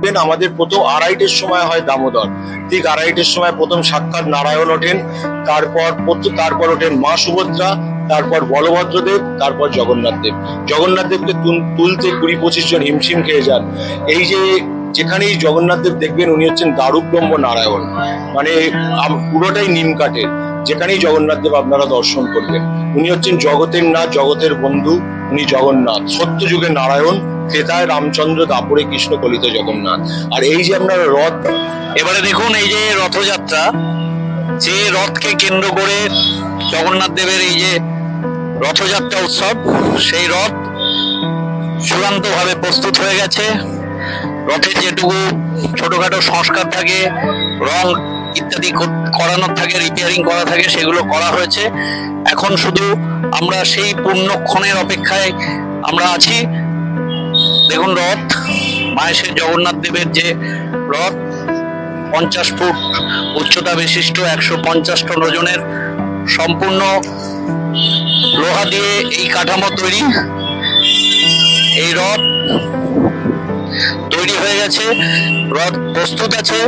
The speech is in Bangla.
দেখবেন আমাদের প্রথম আড়াইটের সময় হয় দামোদর। ঠিক আড়াইটের সময় প্রথম সাক্ষাৎ নারায়ণ ওঠেন। তারপর তারপর ওঠেন মা সুভদ্রা, তারপর বলভদ্রদেব, তারপর জগন্নাথ দেব। জগন্নাথ দেবকে তুলতে কুড়ি পঁচিশ জন হিমশিম খেয়ে যান। এই যে যেখানেই জগন্নাথ দেব দেখবেন, উনি হচ্ছেন দারুব্রহ্ম নারায়ণ। মানে পুরোটাই নিম কাঠের। যেখানেই জগন্নাথ দেব আপনারা দর্শন করবেন। উনি হচ্ছেন জগতের নাথ জগতের বন্ধু। উনি জগন্নাথ। সত্য যুগের নারায়ণ। ক্রেতায় রামচন্দ্র দাপরে কৃষ্ণ কলিত জগন্নাথ। আর এই যে আপনারা রথ, এবারে দেখুন এই যে রথযাত্রা, যে রথকে কেন্দ্র করে জগন্নাথ দেবের এই যে রথযাত্রা উৎসব, সেই রথ চূড়ান্ত ভাবে প্রস্তুত হয়ে গেছে। রথের যেটুকু ছোটখাটো সংস্কার থাকে, রং ইত্যাদি কর- করানোর থাকে রিপেয়ারিং করা থাকে, সেগুলো করা হয়েছে। এখন শুধু আমরা সেই পূর্ণক্ষণের অপেক্ষায় আমরা আছি। দেখুন রথ মায়েশের জগন্নাথ দেবের যে রথ, পঞ্চাশ ফুট উচ্চতা বিশিষ্ট, একশো পঞ্চাশ টন ওজনের সম্পূর্ণ লোহা দিয়ে এই কাঠামো তৈরি। এই রথ তৈরি হয়ে গেছে, রথ প্রস্তুত আছে।